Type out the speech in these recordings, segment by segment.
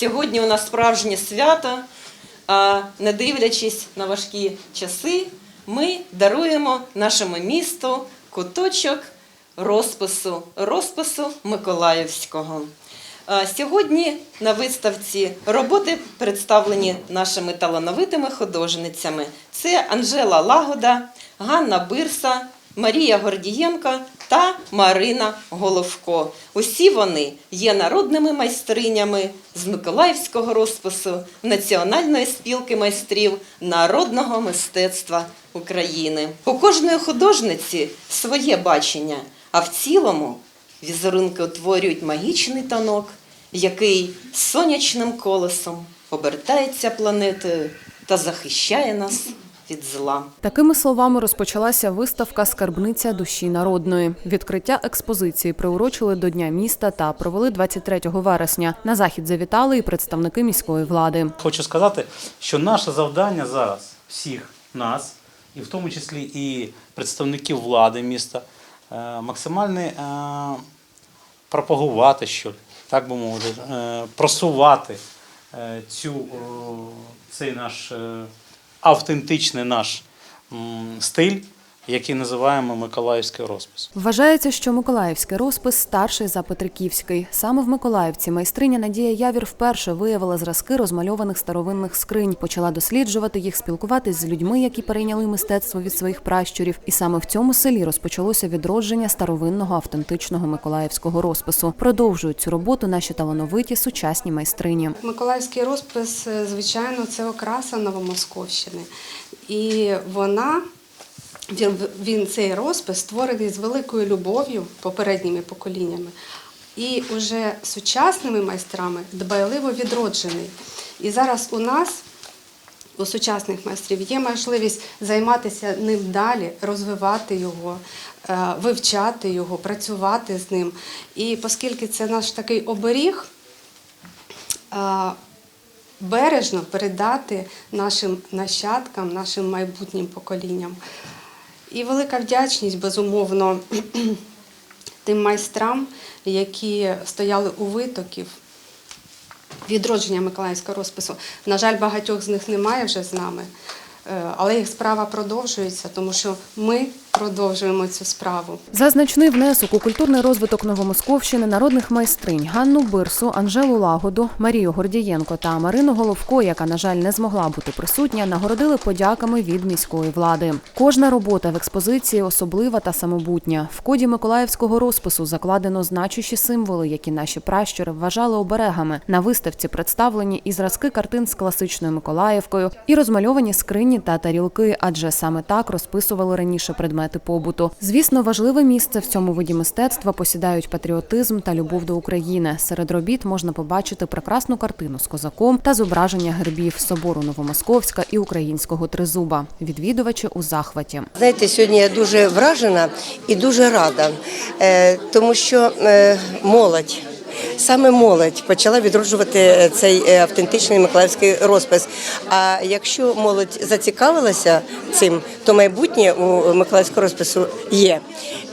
Сьогодні у нас справжнє свято, а не дивлячись на важкі часи, ми даруємо нашому місту куточок розпису, розпису Миколаївського. Сьогодні на виставці роботи представлені нашими талановитими художницями. Це Анжела Лагода, Ганна Бирса, Марія Гордієнко та Марина Головко. Усі вони є народними майстринями з Миколаївського розпису Національної спілки майстрів народного мистецтва України. У кожної художниці своє бачення, а в цілому візерунки утворюють магічний танок, який сонячним колесом обертається планетою та захищає нас від зла. Такими словами розпочалася виставка Скарбниця душі народної. Відкриття експозиції приурочили до Дня міста та провели 23 вересня. На захід завітали і представники міської влади. Хочу сказати, що наше завдання зараз всіх нас, і в тому числі і представників влади міста, е, максимально е, пропагувати, що так би мовити, е, просувати цю, цей наш автентичний наш стиль, який називаємо Миколаївський розпис. Вважається, що Миколаївський розпис старший за Петриківський. Саме в Миколаївці майстриня Надія Явір вперше виявила зразки розмальованих старовинних скринь, почала досліджувати їх, спілкуватись з людьми, які перейняли мистецтво від своїх пращурів. І саме в цьому селі розпочалося відродження старовинного автентичного миколаївського розпису. Продовжують цю роботу наші талановиті сучасні майстрині. Миколаївський розпис, е, звичайно, це окраса Новомосковщини. І вона, він, цей розпис створений з великою любов'ю попередніми поколіннями. І уже сучасними майстрами дбайливо відроджений. І зараз у нас, у сучасних майстрів, є можливість займатися ним далі, розвивати його, е, вивчати його, працювати з ним. І оскільки це наш такий оберіг, бережно передати нашим нащадкам, нашим майбутнім поколінням. І велика вдячність, безумовно, тим майстрам, які стояли у витоків відродження Миколаївського розпису. На жаль, багатьох з них немає вже з нами, Е, але їх справа продовжується, тому що ми продовжуємо цю справу. За значний внесок у культурний розвиток Новомосковщини народних майстринь Ганну Бирсу, Анжелу Лагоду, Марію Гордієнко та Марину Головко, яка, на жаль, не змогла бути присутня, нагородили подяками від міської влади. Кожна робота в експозиції особлива та самобутня. В коді миколаївського розпису закладено значущі символи, які наші пращури вважали оберегами. На виставці представлені і зразки картин з класичною Миколаївкою, і розмальовані скрині та тарілки, адже саме так розписували раніше предмети побуту. Звісно, важливе місце в цьому виді мистецтва посідають патріотизм та любов до України. Серед робіт можна побачити прекрасну картину з козаком та зображення гербів собору Новомосковська і українського тризуба. Відвідувачі у захваті. Знаєте, сьогодні я дуже вражена і дуже рада, е, тому що е, молодь. Саме молодь почала відроджувати е, цей е, автентичний миколаївський розпис. А якщо молодь зацікавилася цим, то майбутнє у миколаївського розпису є.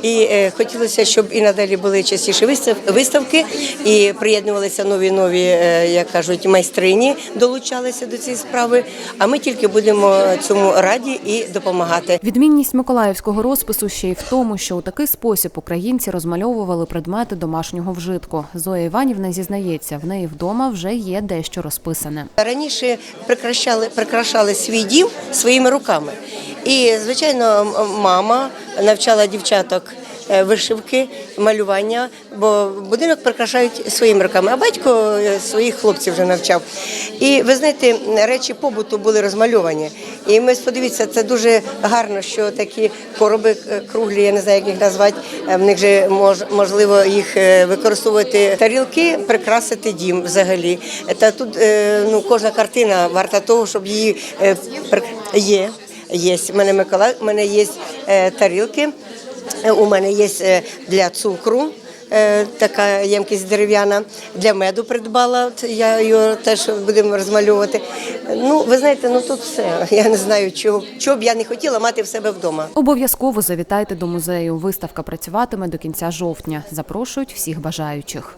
І е, хотілося, щоб і надалі були частіше вистав- виставки, і приєднувалися нові нові, як кажуть, майстрині, долучалися до цієї справи. А ми тільки будемо цьому раді і допомагати. Відмінність миколаївського розпису ще й в тому, що у такий спосіб українці розмальовували предмети домашнього вжитку. Зоя Іванівна зізнається, в неї вдома вже є дещо розписане. Раніше прикрашали, прикрашали свій дім своїми руками. І, звичайно, мама навчала дівчаток вишивки, малювання, бо будинок прикрашають своїми руками, а батько е, своїх хлопців вже навчав. І ви знаєте, речі побуту були розмальовані. І ми подивіться, це дуже гарно, що такі короби е, круглі, я не знаю, як їх назвати. е, В них же мож, можливо їх е, використовувати тарілки, прикрасити дім взагалі. Та тут е, ну кожна картина варта того, щоб її е, є. Є. У мене Миколай, у мене є е, тарілки, е, у мене є е, для цукру. е, Така ємкість дерев'яна для меду придбала. Я його теж будемо розмальовувати. Ну, ви знаєте, ну тут все. Я не знаю, чого, чого б я не хотіла мати в себе вдома. Обов'язково завітайте до музею. Виставка працюватиме до кінця жовтня. Запрошують всіх бажаючих.